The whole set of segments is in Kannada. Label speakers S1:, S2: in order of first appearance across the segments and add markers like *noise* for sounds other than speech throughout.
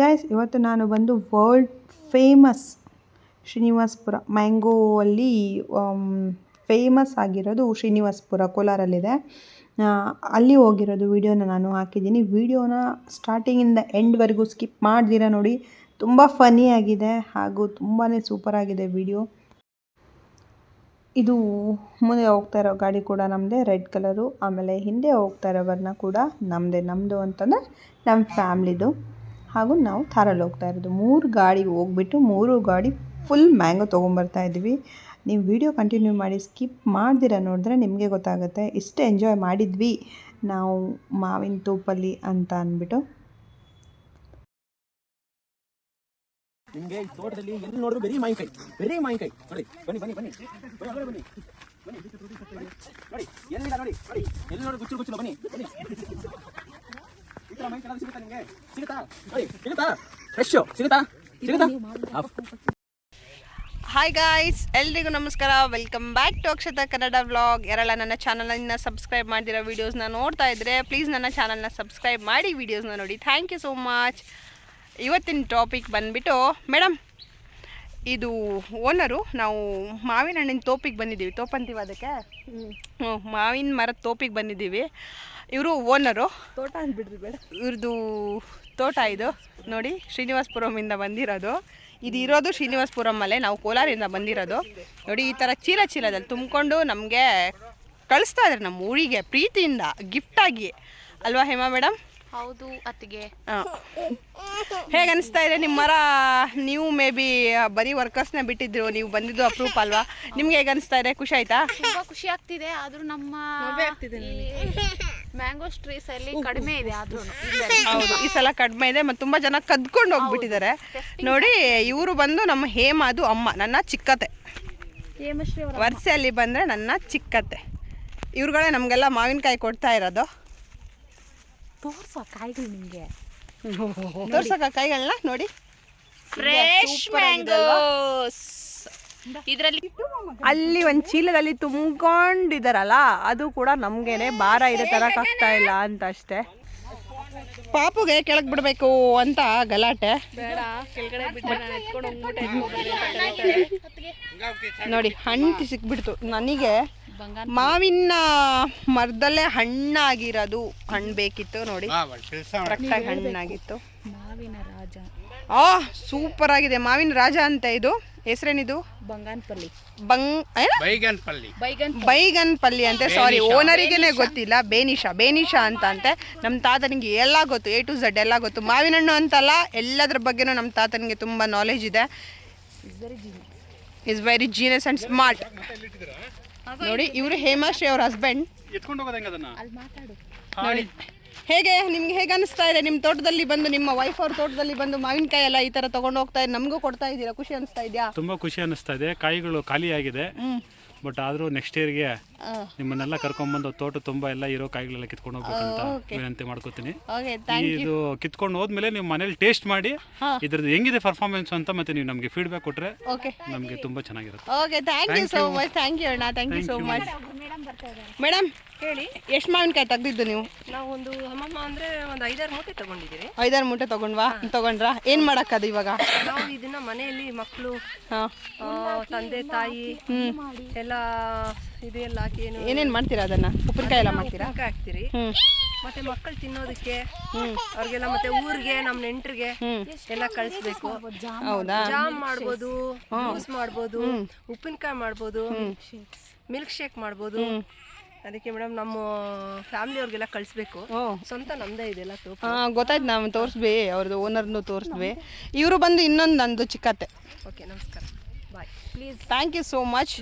S1: ಗಾಯ್ಸ್ ಇವತ್ತು ನಾನು ಬಂದು ವರ್ಲ್ಡ್ ಫೇಮಸ್ ಶ್ರೀನಿವಾಸ್ಪುರ ಮ್ಯಾಂಗೋ ಅಲ್ಲಿ ಫೇಮಸ್ ಆಗಿರೋದು ಶ್ರೀನಿವಾಸ್ಪುರ, ಕೋಲಾರಲ್ಲಿದೆ. ಅಲ್ಲಿ ಹೋಗಿರೋದು ವಿಡಿಯೋನ ನಾನು ಹಾಕಿದ್ದೀನಿ. ವಿಡಿಯೋನ ಸ್ಟಾರ್ಟಿಂಗಿಂದ ಎಂಡ್ವರೆಗೂ ಸ್ಕಿಪ್ ಮಾಡ್ದಿರ ನೋಡಿ, ತುಂಬ ಫನಿ ಆಗಿದೆ ಹಾಗೂ ತುಂಬಾ ಸೂಪರ್ ಆಗಿದೆ ವಿಡಿಯೋ ಇದು ಮುಂದೆ ಹೋಗ್ತಾ ಇರೋ ಗಾಡಿ ಕೂಡ ನಮ್ಮದೇ ರೆಡ್ ಕಲರು, ಆಮೇಲೆ ಹಿಂದೆ ಹೋಗ್ತಾ ಇರೋ ಕೂಡ ನಮ್ಮದೇ ನಮ್ಮದು ಅಂತಂದರೆ ನಮ್ಮ ಫ್ಯಾಮ್ಲಿದು ಹಾಗೂ ನಾವು ಥಾರಲ್ಲಿ ಹೋಗ್ತಾ ಇರೋದು. ಮೂರು ಗಾಡಿ ಹೋಗ್ಬಿಟ್ಟು ಮೂರು ಗಾಡಿ ಫುಲ್ ಮ್ಯಾಂಗೋ ತೊಗೊಂಬರ್ತಾ ಇದ್ವಿ ನೀವು ವಿಡಿಯೋ ಕಂಟಿನ್ಯೂ ಮಾಡಿ ಸ್ಕಿಪ್ ಮಾಡ್ದಿರ ನೋಡಿದ್ರೆ ನಿಮಗೆ ಗೊತ್ತಾಗುತ್ತೆ. ಇಷ್ಟು ಎಂಜಾಯ್ ಮಾಡಿದ್ವಿ. ನಾವು ಮಾವಿನ ತೋಪಲ್ಲಿ ಅಂತ ಅಂದ್ಬಿಟ್ಟು.
S2: ನಿಮಗೆ ಈ ತೋಟದಲ್ಲಿ ಎಲ್ಲಿ ನೋಡಿದ್ರು ಬರೀ ಮಾವಿನಕಾಯಿ ಬರೀ ಮಾವಿನಕಾಯಿ ನೋಡಿ, ಬನ್ನಿ ಬನ್ನಿ ಬನ್ನಿ. ಬನ್ನಿ ಬನ್ನಿ. ನೋಡಿ ಎಲ್ಲಿಲ್ಲ ನೋಡಿ ನೋಡಿ. ಎಲ್ಲಿ ನೋಡಿ ಗುಚ್ಚು ಗುಚ್ಚು ಬನ್ನಿ ಬನ್ನಿ.
S1: ಹಾಯ್ ಗಾಯ್ಸ್ ಎಲ್ರಿಗೂ ನಮಸ್ಕಾರ. Welcome back to Akshata Kannada vlog ಯಾರೆಲ್ಲ ನನ್ನ ಚಾನಲನ್ನ ಸಬ್ಸ್ಕ್ರೈಬ್ ಮಾಡಿದಿರೋ ವೀಡಿಯೋಸ್ನ ನೋಡ್ತಾ ಇದ್ದರೆ ಪ್ಲೀಸ್ ನನ್ನ ಚಾನಲ್ನ ಸಬ್ಸ್ಕ್ರೈಬ್ ಮಾಡಿ ವೀಡಿಯೋಸ್ನ ನೋಡಿ. ಥ್ಯಾಂಕ್ ಯು ಸೋ ಮಚ್ ಇವತ್ತಿನ ಟಾಪಿಕ್ ಬಂದುಬಿಟ್ಟು ಮೇಡಮ್ ಇದು ಓನರು ನಾವು ಮಾವಿನ ಹಣ್ಣಿನ ತೋಪಿಗೆ ಬಂದಿದ್ದೀವಿ. ತೋಪಂತೀವಿ ಅದಕ್ಕೆ? ಹ್ಞೂ ಮಾವಿನ ಮರದ ತೋಪಿಗೆ ಬಂದಿದ್ದೀವಿ. ಇವರು ಓನರು
S3: ತೋಟ ಅಂದ್ಬಿಡ್ರಿ ಬೇಡ.
S1: ಇವ್ರದ್ದು ತೋಟ ಇದು. ನೋಡಿ ಶ್ರೀನಿವಾಸಪುರಮಿಂದ ಬಂದಿರೋದು. ಇದು ಇರೋದು ಶ್ರೀನಿವಾಸಪುರಮಲ್ಲೇ ನಾವು ಕೋಲಾರಿಂದ ಬಂದಿರೋದು. ನೋಡಿ ಈ ಥರ ಚೀಲ ಚೀಲದಲ್ಲಿ ತುಂಬಿಕೊಂಡು ನಮಗೆ ಕಳಿಸ್ತಾ ಇದ್ದಾರೆ ನಮ್ಮ ಊರಿಗೆ ಪ್ರೀತಿಯಿಂದ ಗಿಫ್ಟಾಗಿ ಅಲ್ವಾ ಹೇಮಾ ಮೇಡಮ್
S3: ಹೌದು ಅತ್ತಿಗೆ.
S1: ಹೇಗೆ ಅನಿಸ್ತಾ ಇದೆ ನಿಮ್ಮ ಮರ? ನೀವು ಮೇ ಬಿ ಬರೀ ವರ್ಕರ್ಸ್ನ ಬಿಟ್ಟಿದ್ರು ನೀವು ಬಂದಿದ್ದು ಅಪ್ರೂಪ್ ಅಲ್ವಾ? ನಿಮ್ಗೆ ಹೇಗೆ ಅನಿಸ್ತಾ ಇದೆ? ಖುಷಿ ಆಯ್ತಾ?
S3: ತುಂಬಾ ಖುಷಿ ಆಗ್ತಿದೆ ಆದ್ರೂ ನಮ್ಮ ಮ್ಯಾಂಗೋ ಟ್ರೀಸ್ ಅಲ್ಲಿ ಕಡಿಮೆ ಇದೆ ಆದ್ರೂ.
S1: ಹೌದು. ಈ ಸಲ ಕಡಿಮೆ ಇದೆ ಮತ್ತು ತುಂಬಾ ಜನ ಕದ್ಕೊಂಡು ಹೋಗ್ಬಿಟ್ಟಿದ್ದಾರೆ. ನೋಡಿ ಇವರು ಬಂದು ನಮ್ಮ ಹೇಮ ಅದು ಅಮ್ಮ ನನ್ನ ಚಿಕ್ಕತೆ
S3: ಹೇಮಶ್ರೀ ಅವರ
S1: ವರ್ಷೆಯಲ್ಲಿ ಬಂದರೆ ನನ್ನ ಚಿಕ್ಕತೆ ಇವ್ರುಗಳೇ ನಮಗೆಲ್ಲ ಮಾವಿನಕಾಯಿ ಕೊಡ್ತಾ ಇರೋದು.
S3: ತೋರ್ಸೋ ಕಾಯಿಗಳು ನಿಮಗೆ.
S1: ತೋರ್ಸಕ್ಕ ಕೈಗಳನ್ನ ನೋಡಿ.
S3: ಫ್ರೆಶ್ ಮ್ಯಾಂಗೋಸ್ ಇದರಲ್ಲಿ
S1: ಅಲ್ಲಿ ಒಂದು ಚೀಲದಲ್ಲಿ ತುಂಬ್ಕೊಂಡಿದಾರಲ್ಲ ಅದು ಕೂಡ ನಮಗೇನೆ ಭಾರ ಇದೆ ಆಗ್ತಾ ಇಲ್ಲ ಅಂತ ಅಷ್ಟೇ. ಪಾಪುಗೆ ಕೆಳಗ್ ಬಿಡಬೇಕು ಅಂತ ಗಲಾಟೆ. ನೋಡಿ ಹಣ್ಣು ಸಿಕ್ಬಿಡ್ತು. ನನಗೆ ಮಾವಿನ ಮರದಲ್ಲೇ ಹಣ್ಣಾಗಿರೋದು ಹಣ್ಣು ಬೇಕಿತ್ತು ನೋಡಿ. ಕರೆಕ್ಟಾಗಿ ಹಣ್ಣಾಗಿತ್ತು.
S3: ಮಾವಿನ ರಾಜ.
S1: ಆ ಸೂಪರ್ ಆಗಿದೆ. ಮಾವಿನ ರಾಜ ಅಂತ ಇದು. ಹೆಸರೇನಿದು?
S3: ಬಂಗಾನ್ಪಲ್ಲಿ.
S1: ಬಂಗ್ ಬೈಗನ್ಪಲ್ಲಿ.
S3: ಬೈಗನ್
S1: ಬೈಗನ್ ಪಲ್ಲಿ ಅಂತೆ ಸಾರಿ ಓನರಿಗೇನೆ ಗೊತ್ತಿಲ್ಲ. ಬೇನಿಶಾ. ಬೇನಿಶಾ ಅಂತ ಅಂತೆ. ನಮ್ಮ ತಾತನಿಗೆ ಎಲ್ಲ ಗೊತ್ತು. ಎ ಟು ಝಡ್ ಎಲ್ಲ ಗೊತ್ತು. ಮಾವಿನ ಹಣ್ಣು ಅಂತಲ್ಲ ಎಲ್ಲದ್ರ ಬಗ್ಗೆನೂ ನಮ್ಮ ತಾತನಿಗೆ ತುಂಬ ನಾಲೆಜ್ ಇದೆ. Is very genius and smart ನೋಡಿ ಇವರು ಹೇಮಾಶ್ರೀ ಅವ್ರ ಹಸ್ಬೆಂಡ್
S2: ಎತ್ಕೊಂಡು ಹೋಗೋದು ಅದನ್ನ?
S3: ಅಲ್ಲಿ ಮಾತಾಡು.
S1: ನೋಡಿ. ಹೇಗೆ ನಿಮ್ಗೆ ಹೇಗೆ ಅನಿಸ್ತಾ ಇದೆ? ನಿಮ್ಮ ತೋಟದಲ್ಲಿ ಬಂದು ನಿಮ್ಮ ವೈಫ್ ಅವ್ರ ತೋಟದಲ್ಲಿ ಬಂದು ಮಾವಿನಕಾಯಿ ಎಲ್ಲ ಈ ತರ ತಗೊಂಡು ಹೋಗ್ತಾ ಇದೆ ನಮಗೂ ಕೊಡ್ತಾ ಇದ್ದೀರಾ ಖುಷಿ ಅನಿಸ್ತಾ ಇದೆಯಾ?
S4: ತುಂಬಾ ಖುಷಿ ಅನಿಸ್ತಾ ಇದೆ. ಕಾಯಿಗಳು ಖಾಲಿಯಾಗಿದೆ. ಬಟ್ ಆದರೂ ನೆಕ್ಸ್ಟ್ ಇಯರ್ಗೆ ನಿಮ್ಮನ್ನೆಲ್ಲ ಕರ್ಕೊಂಡ್ಬಂದು ತೋಟ ತುಂಬಾ ಎಲ್ಲ ಇರೋ ಕಾಯಿಗಳೆಲ್ಲ ಕಿತ್ಕೊಂಡು ಹೋಗ್ಬೇಕಂತ ಅಂತ ವಿನಂತಿ ಮಾಡ್ಕೋತೀನಿ.
S1: ಓಕೆ ಥ್ಯಾಂಕ್
S4: ಇದು ಕಿತ್ಕೊಂಡು ಹೋದ್ಮೇಲೆ ನೀವು ಮನೇಲಿ ಟೇಸ್ಟ್ ಮಾಡಿ ಇದ್ರದ್ದು ಹೆಂಗಿದೆ ಪರ್ಫಾರ್ಮೆನ್ಸ್ ಅಂತ ಮತ್ತೆ ನೀವು ನಮಗೆ ಫೀಡ್ಬ್ಯಾಕ್ ಕೊಟ್ರೆ
S1: ಓಕೆ
S4: ನಮಗೆ ತುಂಬಾ ಚೆನ್ನಾಗಿರುತ್ತೆ.
S1: Okay thank you so much thank you ಅಣ್ಣ. Thank you so much madam ಹೇಳಿ. ಎಷ್ಟು ಮಾವಿನಕಾಯಿ ತೆಗ್ದಿದ್ದು ನೀವು?
S5: ನಾವು ಒಂದು ಅಮ್ಮಮ್ಮ ಅಂದ್ರೆ ಒಂದು ಐದಾರು ಮೂಟೆ ತಗೊಂಡಿದ್ದೀವಿ.
S1: ಐದಾರು ಮೂಟೆ ತಗೊಂಡ್ವಾ? ತಗೊಂಡ್ರಾ? ಏನು ಮಾಡಕ್ಕದು ಇವಾಗ?
S5: ನಾವು ಇದನ್ನ ಮನೆಯಲ್ಲಿ ಮಕ್ಕಳು ತಂದೆ ತಾಯಿ ಎಲ್ಲ ಇದೆಲ್ಲ ಹಾಕಿ ಏನು
S1: ಏನೇನು ಮಾಡ್ತೀರಾ ಅದನ್ನ? ಉಪ್ಪಿನಕಾಯಿ ಎಲ್ಲ ಮಾಡ್ತೀರಾ?
S5: ಉಪ್ಪಿನಕಾಯಿ ಹಾಕ್ತಿರಿ.
S1: ಹ್ಞೂ
S5: ಮತ್ತೆ ಮಕ್ಕಳು ತಿನ್ನೋದಕ್ಕೆ ಅವ್ರಿಗೆಲ್ಲ ಮತ್ತೆ ಊರಿಗೆ ನಮ್ಮ ನೆಂಟ್ರಿಗೆ ಎಲ್ಲ ಕಳಿಸ್ಬೇಕು.
S1: ಹೌದಾ?
S5: ಜಾಮ್ ಮಾಡ್ಬೋದು ಜ್ಯೂಸ್ ಮಾಡ್ಬೋದು ಉಪ್ಪಿನಕಾಯಿ ಮಾಡ್ಬೋದು ಮಿಲ್ಕ್ ಶೇಕ್ ಮಾಡ್ಬೋದು. ಅದಕ್ಕೆ ಮೇಡಮ್ ನಮ್ಮ ಫ್ಯಾಮಿಲಿ ಅವ್ರಿಗೆಲ್ಲ ಕಳಿಸ್ಬೇಕು. ಸ್ವಂತ ನಮ್ದೇ ಇದೆಲ್ಲ ತೋಪ
S1: ಹಾಂ ಗೊತ್ತಾಯ್ತು ನಾವು ತೋರಿಸ್ಬಿ ಅವ್ರದ್ದು ಓನರ್ನು ತೋರಿಸ್ಬಿ. ಇವರು ಬಂದು ಇನ್ನೊಂದು ನಂದು ಚಿಕ್ಕತ್ತೆ.
S5: ಓಕೆ ನಮಸ್ಕಾರ. Bye
S3: please
S1: thank you so much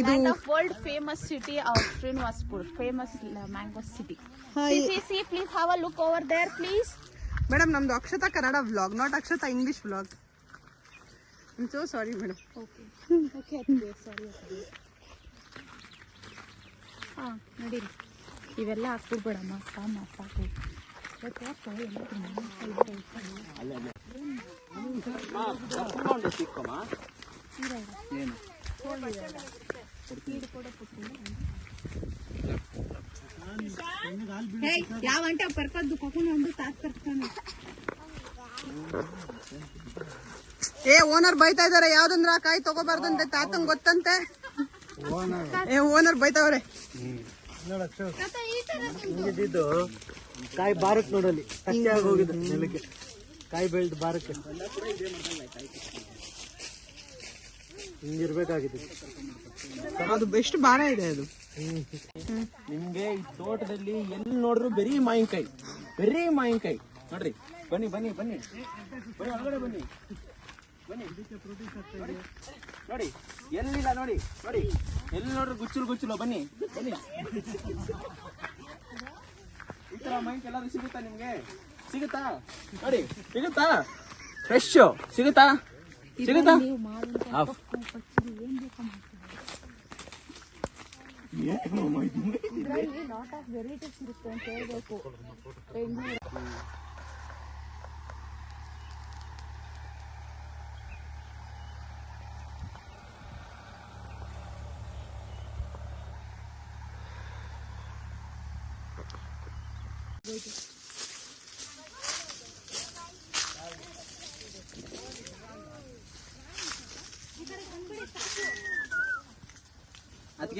S1: ಇದು
S3: world famous city of Srinivaspur famous mango city see see please have a look over there please
S1: madam ನಮ್ದು Akshata Kannada vlog not Akshata English vlog so sorry madam
S3: okay okay sorry ಹಾಂ ನಡೀರಿ ಇವೆಲ್ಲ ಹಾಕ್ಬಿಡ್ಬೇಡಮ್ಮ ಸಾಮ ಸಾಕು
S2: ಏನು
S1: ಏ ಓನರ್ ಬೈತಾ ಇದಾರೆ. ಯಾವ್ದಂದ್ರ ಕಾಯಿ ತಗೋಬಾರ್ದಂತೆ ಅಂತ ತಾತಂಗ್ ಗೊತ್ತಂತೆ? ಏ ಓನರ್ ಬೈತಾವ್ರೆ.
S6: ಕಾಯಿ ಬಾರಕ್ ನೋಡಲಿ ಕಾಯಿ ಬೆಳ್ದು ಬಾರಕ್ಕೆ. ಹಿಂಗಿರ್ಬೇಕಾಗಿತ್ತು
S1: ಅದು ಬೆಸ್ಟ್ ಭಾರ ಇದೆ ಅದು.
S2: ನಿಮ್ಗೆ ಈ ತೋಟದಲ್ಲಿ ಎಲ್ಲಿ ನೋಡ್ರು ಬರೀ ಮಾವಿನಕಾಯಿ ಬರೀ ಮಾವಿನಕಾಯಿ ನೋಡ್ರಿ ಬನ್ನಿ ಬನ್ನಿ ಬನ್ನಿ. ಬನ್ನಿ ಒಳಗಡೆ ಬನ್ನಿ. ನೋಡಿ ಎಲ್ಲಿಲ್ಲ ನೋಡಿ ನೋಡಿ. ಎಲ್ಲಿ ನೋಡ್ರಿ ಗುಚ್ಚಲು ಗುಚ್ಚಲು ಬನ್ನಿ ಬನ್ನಿ. ಈ ತರ ಮೈಂಕ್ ಎಲ್ಲಾದ್ರೂ ಸಿಗುತ್ತಾ ನಿಮ್ಗೆ? ಸಿಗುತ್ತಾ? ನೋಡಿ ಸಿಗುತ್ತಾ? ಫ್ರೆಶ್ ಸಿಗುತ್ತಾ? ಸಿಗುತ್ತಾ ಆಫ್. ಏನು ಮಾಹಿತಿ?
S3: ಲಾಟ್ ಆಫ್ ವೆರೈಟೀಸ್ ಇರುತ್ತೆ ಅಂತ ಹೇಳ್ಬೇಕು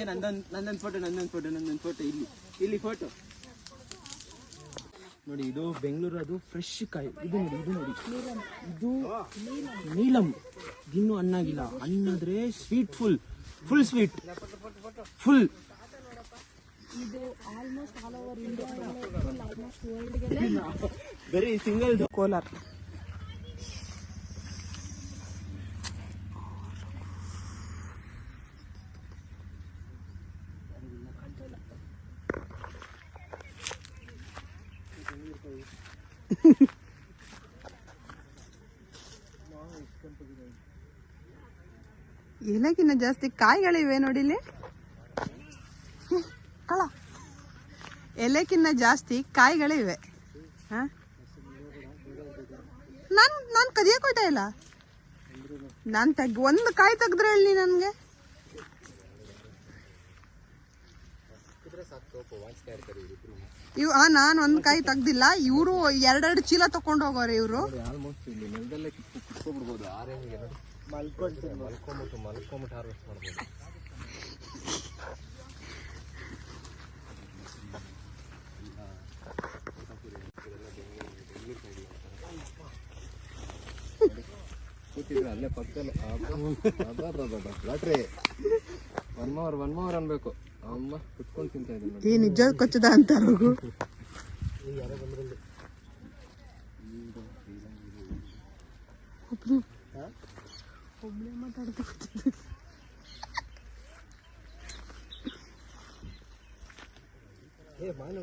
S2: ಅದಕ್ಕೆ ನಂದೊಂದು ನಂದೊಂದು ಫೋಟೋ ನಂದೊಂದು ಫೋಟೋ ನಂದೊಂದು ಫೋಟೋ ಇಲ್ಲಿ ಇಲ್ಲಿ ಫೋಟೋ ನೋಡಿ ಇದು ಬೆಂಗಳೂರು ಅದು ಫ್ರೆಶ್ ಕಾಯಿ. ಇದು ನೋಡಿ ಇದು ನೋಡಿ. ಇದು ನೀಲಂ. ಇನ್ನು ಹಣ್ಣಾಗಿಲ್ಲ. ಹಣ್ಣಾದ್ರೆ sweet full full sweet full ಬರೀ ಸಿಂಗಲ್
S1: ಕೋಲಾರ. *laughs* ಎಲ್ಲಕ್ಕಿನ್ನ ಜಾಸ್ತಿ ಕಾಯಿಗಳಿವೆ ನೋಡಿಲಿ ಕಳ ಎಲೆಕ್ಕಿನ್ನ ಜಾಸ್ತಿ ಕಾಯಿಗಳಿವೆ. ಹಾಂ? ನಾನು ನಾನು ಕದಿಯಕ್ಕೆ ಹೋಯ್ತಾ ಇಲ್ಲ? ನಾನು ತೆಗ್, ಒಂದು ಕಾಯಿ ತೆಗೆದ್ರೆ ಹೇಳಿ ನನಗೆ? ಇವ್ ನಾನ್ ಒಂದು ಕಾಯಿ ತೆಗ್ದಿಲ್ಲ ಇವರು ಎರಡೆರಡು ಚೀಲ ತಕೊಂಡು ಹೋಗೋರೆ ಇವರು
S6: lottery one more one more ಅನ್ಬೇಕು ಅಮ್ಮ ಕುತ್ಕೊಂಡು ತಿಂತಾ ಇದ್ದೀನಿ.
S1: ಈ ನಿಜ ಕೊಚ್ಚದ ಅಂತ ಹೋಗು. ಬಗ್ಸು ಬಗ್ಸು ಮನು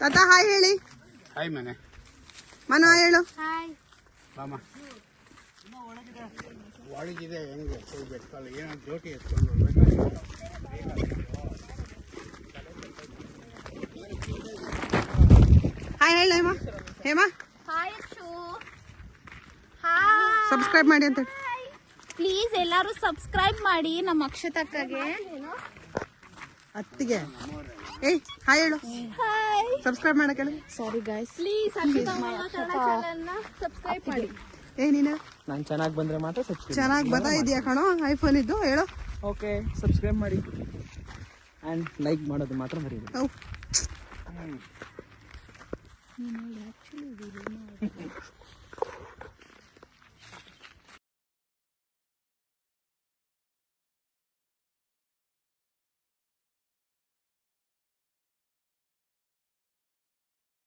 S1: ತಾತ ಹಾಯ್ ಹೇಳಿ.
S6: ಹಾಯ್ ಮನೆ.
S1: ಮನ ಹಾಯ್ ಹೇಳು.
S6: ಬಾಮ ಒಳಗಿದೆ ಹೆಂಗೆ? ಹೋಗ್ಬೇಕಲ್ಲ ಏನೋ ಜೋಟಿ ಎತ್ಕೊಂಡು
S1: ಹಾಯ್ ಹೇಳು Hema. Hema.
S3: Hi Akshu hi.
S1: Subscribe ಮಾಡಿ ಅಂತ
S3: ಪ್ಲೀಸ್ ಎಲ್ಲರೂ ಸಬ್ಸ್ಕ್ರೈಬ್ ಮಾಡಿ ನಮ್ಮ ಅಕ್ಷತಕ್ಕಗೆ.
S1: ಅತ್ತಿಗೆ ಏಯ್ ಹಾಯ್ ಹೇಳು.
S3: ಹಾಯ್.
S1: ಸಬ್ಸ್ಕ್ರೈಬ್ ಮಾಡಕ್ಕೆ ಹೇಳು
S3: ಸಾರಿ ಗೈಸ್ ಪ್ಲೀಸ್ ಸಬ್ಸ್ಕ್ರೈಬ್ ಮಾಡಿ.
S1: ಏ ನೀನು?
S2: ನಾನು ಚೆನ್ನಾಗಿ ಬಂದ್ರೆ ಮಾತ್ರ ಸಬ್ಸ್ಕ್ರೈಬ್
S1: ಚೆನ್ನಾಗಿ ಬರ್ತಾ ಇದೆಯಾ ಕಣೋ? ಐಫೋನ್ ಇದ್ದು? ಹೇಳು.
S2: ಓಕೆ ಸಬ್ಸ್ಕ್ರೈಬ್ ಮಾಡಿ. ಆ್ಯಂಡ್ ಲೈಕ್ ಮಾಡೋದು ಮಾತ್ರ ಮರೀರಿ
S1: ಹೌ